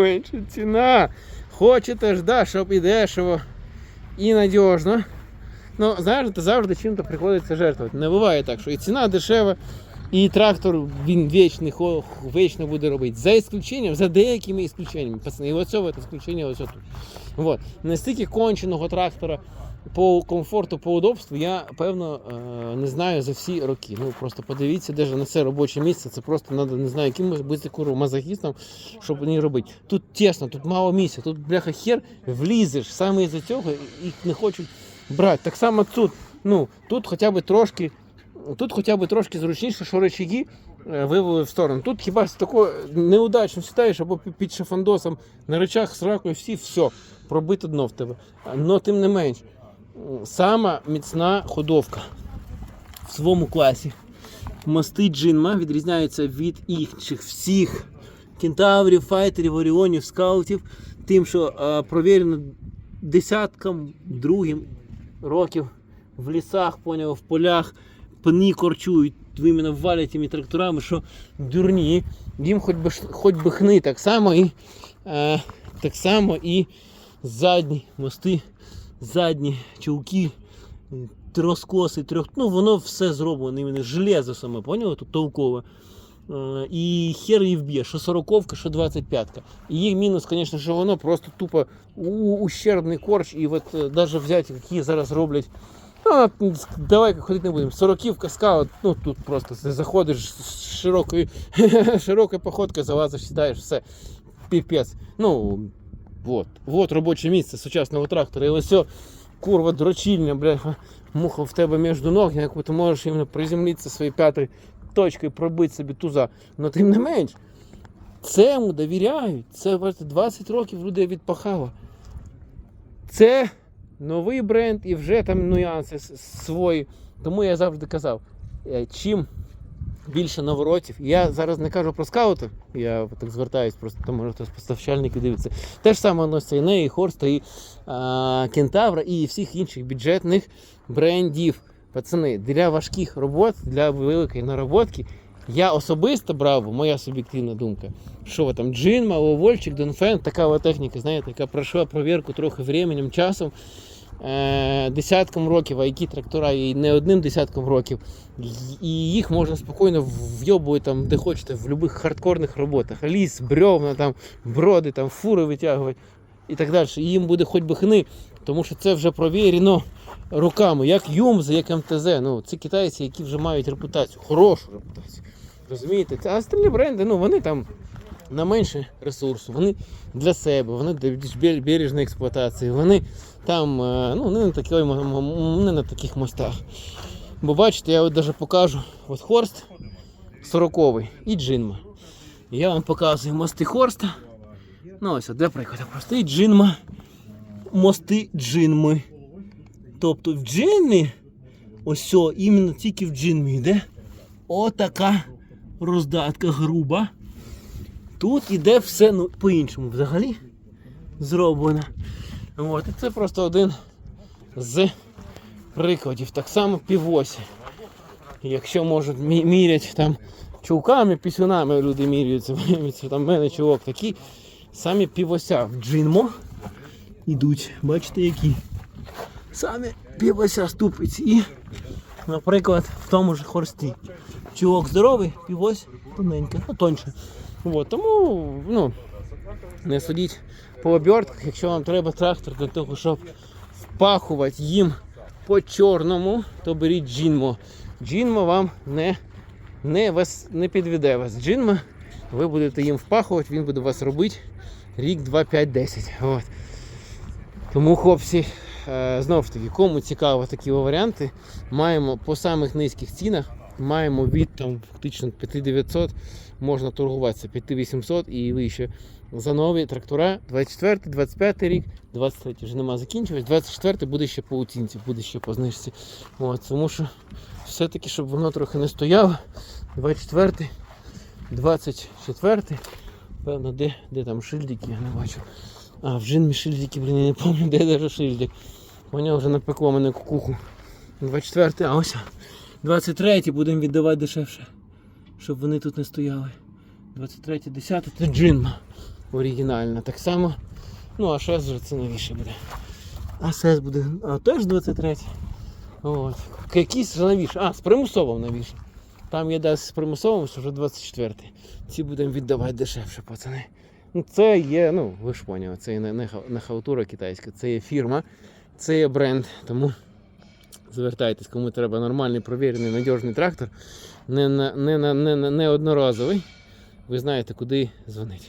менше ціна. Хочете ж, да, щоб і дешево, і надіжно. Ну, знаєте, завжди чим-то приходиться жертвувати. Не буває так, що і ціна дешева, і трактор він вічний, вічно буде робити. За ісключенням, за деякими ісключеннями. Пацани, і оце от ісключення ось тут. Вот. Настільки конченого трактора по комфорту, по удобству, я певно е, не знаю за всі роки. Ну просто подивіться, де ж на це робоче місце. Це просто треба, не знаю, яким бути куру мазохістом, щоб не робити. Тут тісно, тут мало місця, тут бляха хер влізеш. Саме із-за цього їх не хочуть брати. Так само тут, ну, тут хоча б трошки, тут хоча б трошки зручніше, що речаги е, вивели в сторону. Тут хіба ж тако неудачно сідаєш або під шафандосом на речах з ракою всі, все, пробито дно в тебе. Но тим не менш, сама міцна ходовка в своєму класі. Мости Джинма відрізняються від інших всіх кентаврів, файтерів, оріонів, скаутів, тим, що е, провірено десяткам другим років в лісах, поняв, в полях, пні корчують, іменно валять тими тракторами, що дурні. Їм хоч би, хоч би хни, так само і, е, так само і задні мости, задні чулки, розкоси, трьох. Ну, воно все зроблено, іменно железо саме, поняли? Тут толкове. Е, І хер її вб'є, що 40 що 25-ка. І їх мінус, звісно, що воно просто тупо ущербний корч. І от навіть взяти, які зараз роблять. Ну, давай ходити не будемо. Сороківка скаут, ну тут просто заходиш з широкою, широкою походкою, залазиш, сідаєш, все. Піпець. Ну, от, от робоче місце сучасного трактора. І ось курва дрочільня, бля, муха в тебе між ног, яку ти можеш іменно приземлитися своєю п'ятою точкою, пробити собі туза. Но тим не менш, цьому довіряють. Це бачите, 20 років людей відпахало. Це новий бренд і вже там нюанси свої. Тому я завжди казав, е, чим більше наворотів, я зараз не кажу про скаути, я так звертаюсь, просто тому хтось поставщальники дивиться. Те ж саме носиться і Неї, і Хорста, і а, Кентавра, і всіх інших бюджетних брендів. Пацани, для важких робот, для великої нароботки, я особисто брав, моя суб'єктивна думка, що там Джинма, Овольчик, Донфен, така техніка, знаєте, яка пройшла провірку трохи временем, часом, е, десятком років, а які трактора і не одним десятком років. І їх можна спокійно вйобувати там, де хочете, в будь-яких хардкорних роботах. Ліс, брьовна, там, броди, там, фури витягувати і так далі. І їм буде хоч би хни, тому що це вже провірено руками, як Юмз, як МТЗ. Ну, це китайці, які вже мають репутацію, хорошу репутацію. Розумієте? А остальні бренди, ну вони там на менше ресурсу, вони для себе, вони для більш бережної експлуатації, вони там е, ну, не, на м- не на таких мостах. Бо бачите, я от даже покажу от Хорст 40 і Джинма. Я вам показую мости Хорста. Ну ось, для прикладу, просто і Джинма. Мости Джинми. Тобто в Джинмі, ось іменно тільки в Джинмі йде отака роздатка груба. Тут іде все ну, по-іншому взагалі зроблено. От, і це просто один з прикладів. Так само півосі. Якщо можуть мі- мірять там чулками, пісюнами люди міряються, там в мене чулок такий. Самі півося в джинмо ідуть. Бачите, які? Самі півося ступиці. І, наприклад, в тому ж хорсті. Чулок здоровий, півось тоненька, ну тоньше. От, тому ну, не судіть по обертках, якщо вам треба трактор для того, щоб впахувати їм по чорному, то беріть джинмо. Джинмо вам не, не, вас, не підведе вас. Джинмо, ви будете їм впахувати, він буде вас робити рік, 2, 5, 10. От. Тому, хлопці, е, знову ж таки, кому цікаво такі варіанти, маємо по самих низьких цінах, маємо від там фактично 5900, можна торгуватися 5800 і вище. За нові трактора 24, 25 рік, 23 вже нема закінчувати, 24 буде ще по оцінці, буде ще по знижці. От, тому що все-таки, щоб воно трохи не стояло, 24, 24, певно, де, де там шильдики, я не бачу. А, в джинмі шильдики, блін, я не пам'ятаю, де даже шильдик. Воно вже напекло мене кукуху. 24, а ось 23 будемо віддавати дешевше, щоб вони тут не стояли. 23, 10 це джинма. оригінальна. Так само. Ну, а ШС вже це новіше буде. А СС буде а, теж 23. От. Вже новіше. А, з примусовим новіше. Там є десь з примусовим, що вже 24. Ці будемо віддавати дешевше, пацани. Ну, це є, ну, ви ж поняли, це є не, не, не халтура китайська, це є фірма, це є бренд. Тому звертайтесь, кому треба нормальний, провірений, надіжний трактор, не, на- не, не, не, не одноразовий. Ви знаєте, куди дзвонити.